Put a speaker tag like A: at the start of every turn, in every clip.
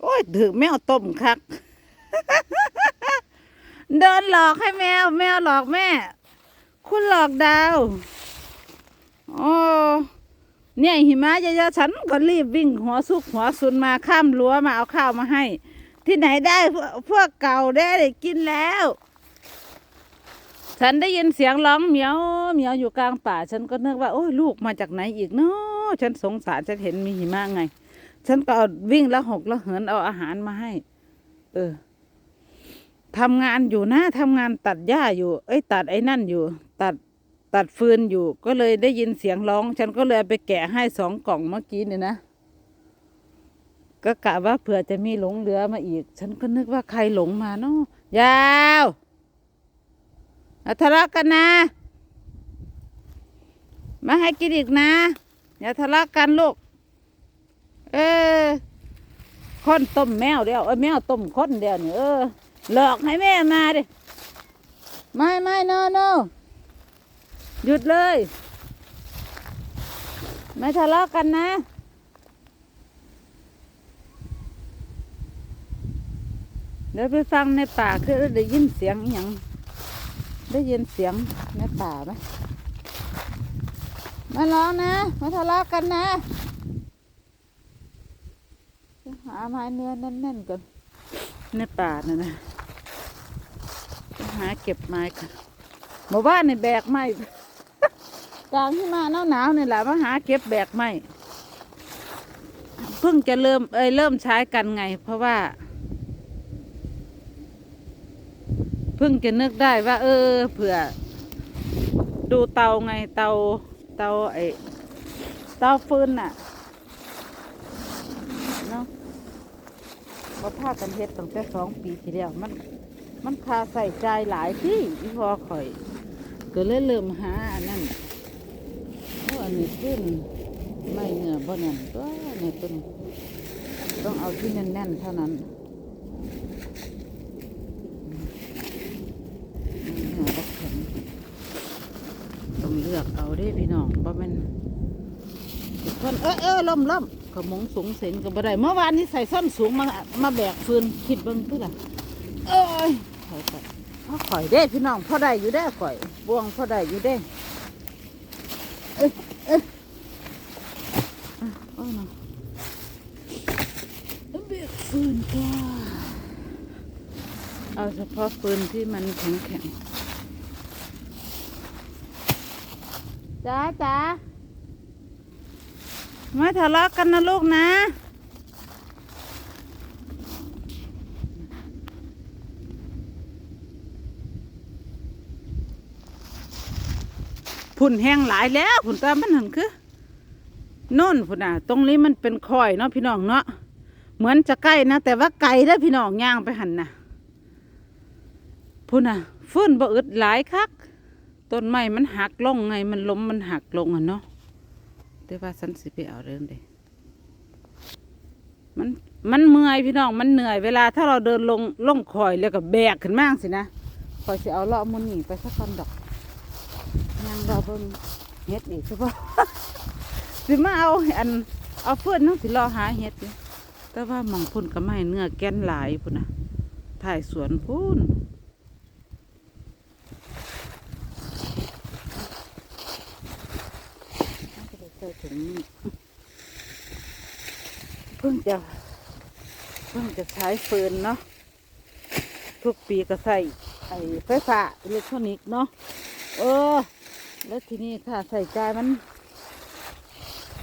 A: โอ้ยถือแมวต้มคัก เดินหลอกให้แมว แมวหลอกแม่ คุณหลอกดาวโอ้เนี่ยหิมะเยอะๆฉันก็รีบวิ่งหัวซุกหัวซุนมาข้ามรั้วมาเอาข้าวมาให้ ที่ไหนได้พวกเก่าได้ได้กินแล้ว ฉันได้ยินเสียงร้องเหมียวเหมียวอยู่กลางป่า ฉันก็นึกว่าโอ้ยลูกมาจากไหนอีกเนาะฉันสงสารฉันเห็นมีหิมะไง ฉันก็เอาวิ่งแล้วหกแล้วเหินเอาอาหารมาให้ เออทำงานอยู่นะทำงานตัดหญ้าอยู่ เอ้ย ตัดไอ้นั่นอยู่ ตัดตัดฟืนอยู่ ก็เลยได้ยินเสียงร้อง ฉันก็เลยเไปแกะให้สองกล่องเมื่อกี้เนี่ยนะ ก็กะว่าเผื่อจะมีหลงเหลือมาอีก ฉันก็นึกว่าใครหลงมาเนาะยาวอาทะเลาะกันนะ มาให้กินอีกนะ อย่าทะเลาะกันลูก เออคนต้มแมวเดียวเออแมวต้มคนเดียวเนี่เออหลอกให้แม่มาดิไม่ไม่ no no หยุดเลย ไม่ทะเลาะกันนะเดี๋ยวไปฟังในป่าคือได้ยินเสียงอย่างได้ยินเสียงในป่าไหมมาร้องนะ มาทะเลาะกันนะ หาไม้เนื้อแน่นๆก่อนในป่าน่ะนะหาเก็บไม้กันหมู่บ้านนี่แบกไม้กลางที่มาหนาวๆนี่แหละมาหาเก็บแบกไม้เพิ่งจะเริ่มเอ้ยเริ่มใช้กันไง เพราะว่าเพิ่งจะนึกได้ว่า เออเผื่อ ดูเตาไงเตาเตาไอเตาฟืนน่ะเนาะ มาพากันเฮ็ดตั้งแต่สองปีที่แล้วมัน มันคาใส่ใจหลายที่อีพอข่อย ก็เลยเริ่มหาอันนั้นโอ้อันนี้ขึ้นไม่เนื้อบ่แน่นตัวนี่เป็นต้องเอาที่แน่นๆเท่านั้นเนื้อบ่แข็งต้องเลือกเอาเด้พี่น้องบ่แม่นคนเออเออล่มล่ม มงสูงเสนก็บ่ได้เมื่อวานนี้ใส่ส้นสูงมามาแบกฟืนคิดเบิ่งเพื่อเอ้ยข่อยก็เอาข่อยเด้พี่น้องพอได้อยู่ได้ข่อยบ่วงพอได้อยู่ได้เอ้ยเอ้ยอะเอาเนาะเอาแบกฟืนก็เอาเฉพาะฟืนที่มันแข็งแข็งๆจ้าจ้า ไม่ทะเลาะกันนะลูกนะ ผุ่นแห้งหลายแล้วผุ่นตามันหันคือโน่นผุ่นอะ ตรงนี้มันเป็นคอยเนาะพี่น้องเนาะเหมือนจะใกล้นะ แต่ว่าไกลได้อพี่น้องย่างไปหันนะพุ่นอะฟื้นบ่อึดหลายคักต้นไม้มันหักลงไงมันล้มมันหักลงอะเนาะ แต่ว่าสันสิไปเอาเรื่องเดมันมันเมื่อยพี่น้องมันเหนื่อยเวลาถ้าเราเดินลงล่องคอยแล้วก็แบกขึ้นมากสินะคอยสิเอาเลาะมันนี่ไปสักคนดอกยังเราเบิ่งเฮ็ดอีกใช่ปะสิมาเอาอันเอาเพื่อนน้องสิรอหาเฮ็ดอยู่แต่ว่ามองพุ่นก็ไม่เนื้อแก่นหลายพุ่นนะถ่ายสวนพุ่น ใส่ถุงนี่เพิ่งจะ เพิ่งจะใช้ฟืนเนาะทุกปีก็ใส่ไอ้ไฟฟ้าอิเล็กทรอนิกส์เนาะเออ แล้วทีนี้ค่ะใส่ใจมัน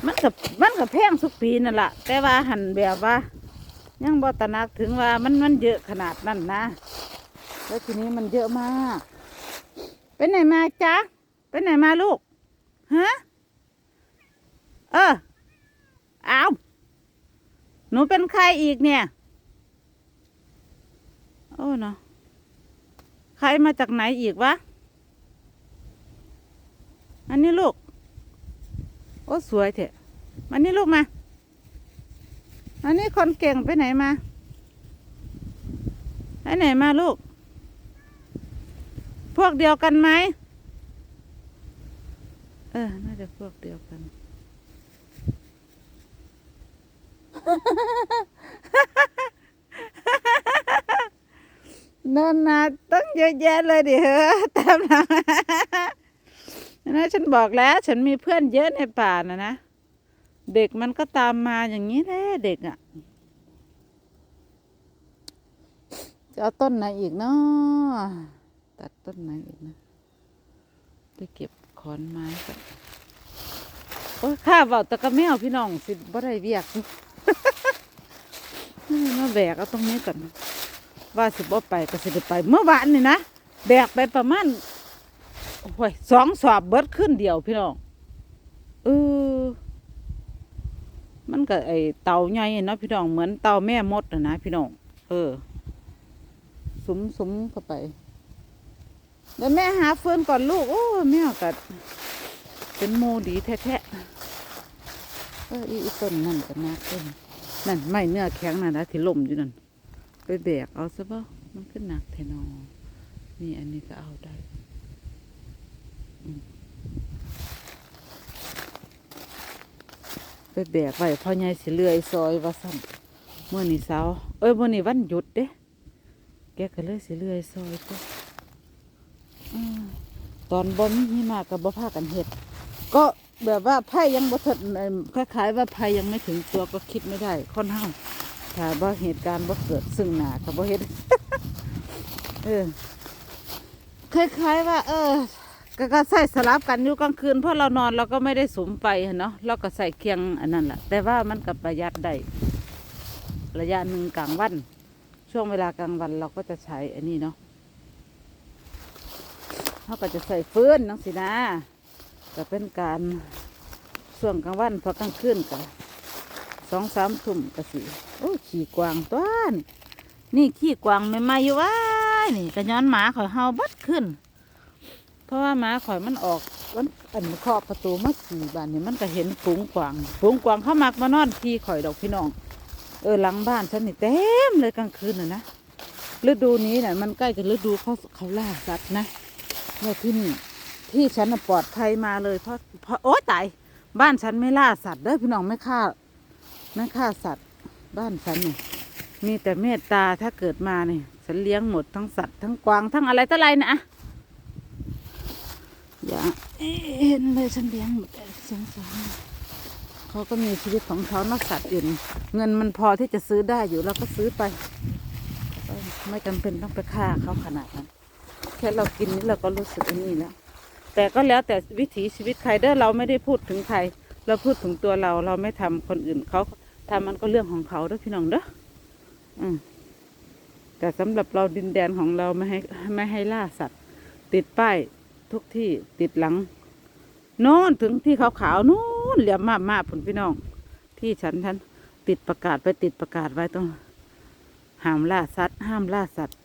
A: มันกับมันกับแพงทุกปีนั่นแหละแต่ว่าหันแบบว่า ยังบอตนักถึงว่ามันมันเยอะขนาดนั้นนะ แล้วทีนี้มันเยอะมาก ไปไหนมาจ๊ะไปไหนมาลูกฮะ เออเอาหนูเป็นใครอีกเนี่ย โอ้เนาะใครมาจากไหนอีกวะ อันนี้ลูก โอ้สวยเถอะอันนี้ลูกมา อันนี้คนเก่งไปไหนมา ไปไหนมาลูก พวกเดียวกันไหม เออ น่าจะพวกเดียวกัน เนินนาตั้งเยอะแยะเลยดิเฮ้อตามหลังนะฉันบอกแล้ว ฉันมีเพื่อนเยอะในป่านะนะ เด็กมันก็ตามมาอย่างนี้แหละเด็กอะ่ะ จะเอาต้นไหนอีกเนาะตัดต้นไหนอีกนะไปเก็บขอนไม้ก่อนโอ้ยข้าเบาแตะกะแมวพี่น้องสิบ่ได้เวียก มาแบกเอาตรงนี้ก่อนว่าสิบ่ไปก็สิได้ไป เมื่อวานนี่นะแบกไปประมาณโอ้ยสองสอบเบิดขึ้นเดียวพี่น้องเออมันก็ไอเตาใหญ่เนาะพี่น้องเหมือนเตาแม่มดนะพี่น้องเออสุมสุมเข้าไปเดี๋ยวแม่หาเฟืนก่อนลูกโอ้แม่กัดเป็นโมดีแท้ๆเอออีต้นนั่นกันนะต้น นั่นไม่เนื้อแข็งนั่นนะที่ล่มอยู่นั่นไปแบกเอาซะบ่มันขึ้นหนักแทนอนี่อันนี้ก็เอาได้ไปแบกไว้พ่อใหญ่สิเลื่อยซอยว่าสั่นเมื่อนี่เสาเอ้ยมื่อนี่วันหยุดเด้แกก็เลยสิเลื่อยซอยก็ตอนบ่มีหิมากับบ่พากันเห็ดก็ แบบว่าไพ่ยังบ่ถึงเอิ่มคล้ายๆว่าไพ่ยังไม่ถึงตัวก็คิดไม่ได้ค่อนข้างถ้าบ่เหตุการณ์บ่เกิดซึ่งหน้าก็บ่เฮ็ดเออคล้ายๆว่า เออก็ก็ใส่สลับกันอยู่กลางคืนเพราะเรานอนเราก็ไม่ได้สมไฟเนาะเราก็ใส่เคียงอันนั้นแหละแต่ว่ามันก็ประหยัดได้ระยะหนึ่งกลางวัน ช่วงเวลากลางวันเราก็จะใช้อันนี้เนาะเขาก็จะใส่ฟืนนังสินะ ก็เป็นการช่วงกลางวันพอกลางคืนกันสองสามทุ่มก็สิโอ้ขี่กวางตัวนนี่ขี่กวางไม่มาอยู่ว้านี่ก็ย้อนหมาข่อยเฮาบัดขึ้น เพราะว่าหมาข่อยมันออกมันอันเคาะประตูมาขี่บ้านนี่มันก็เห็นฝูงกวางฝูงกวางเข้ามักมานอนขี่ข่อยดอกพี่น้อง เออหลังบ้านฉันนี่เต็มเลยกลางคืนน่ะนะฤดูนี้น่ะมันใกล้จะฤดูเขาเขาล่าสัตว์นะเนี่ยที่นี่ ที่ฉันปลอดภัยมาเลยเพราะเพราะโอ๊ยตายบ้านฉันไม่ล่าสัตว์เด้อพี่น้องไม่ฆ่าไม่ฆ่าสัตว์ บ้านฉันนี่มีแต่เมตตาถ้าเกิดมาเนี่ยฉันเลี้ยงหมดทั้งสัตว์ทั้งกวางทั้งอะไรต่ออะไรนะอย่าเห็นเลยฉันเลี้ยงหมดเลยสงสารเขาก็มีชีวิตของเขานักสัตว์อื่นเงินมันพอที่จะซื้อได้อยู่เราก็ซื้อไป ไม่จำเป็นต้องไปฆ่าเขาขนาดนั้นแค่เรากินนี่เราก็รู้สึกอันนี้แล้ว แต่ก็แล้วแต่วิถีชีวิตใครเด้อเราไม่ได้พูดถึงใครเราพูดถึงตัวเราเราไม่ทำคนอื่นเขาทำมันก็เรื่องของเขาเด้อพี่น้องเด้ออืมแต่สำหรับเราดินแดนของเราไม่ให้ไม่ให้ล่าสัตว์ ติดป้ายทุกที่ติดหลังโน่นถึงที่ขาวๆนู่นเหลี่ยมมากมากผลพี่น้อง ที่ฉันฉันติดประกาศไปติดประกาศไว้ตรงห้ามล่าสัตว์ ห้ามล่าสัตว์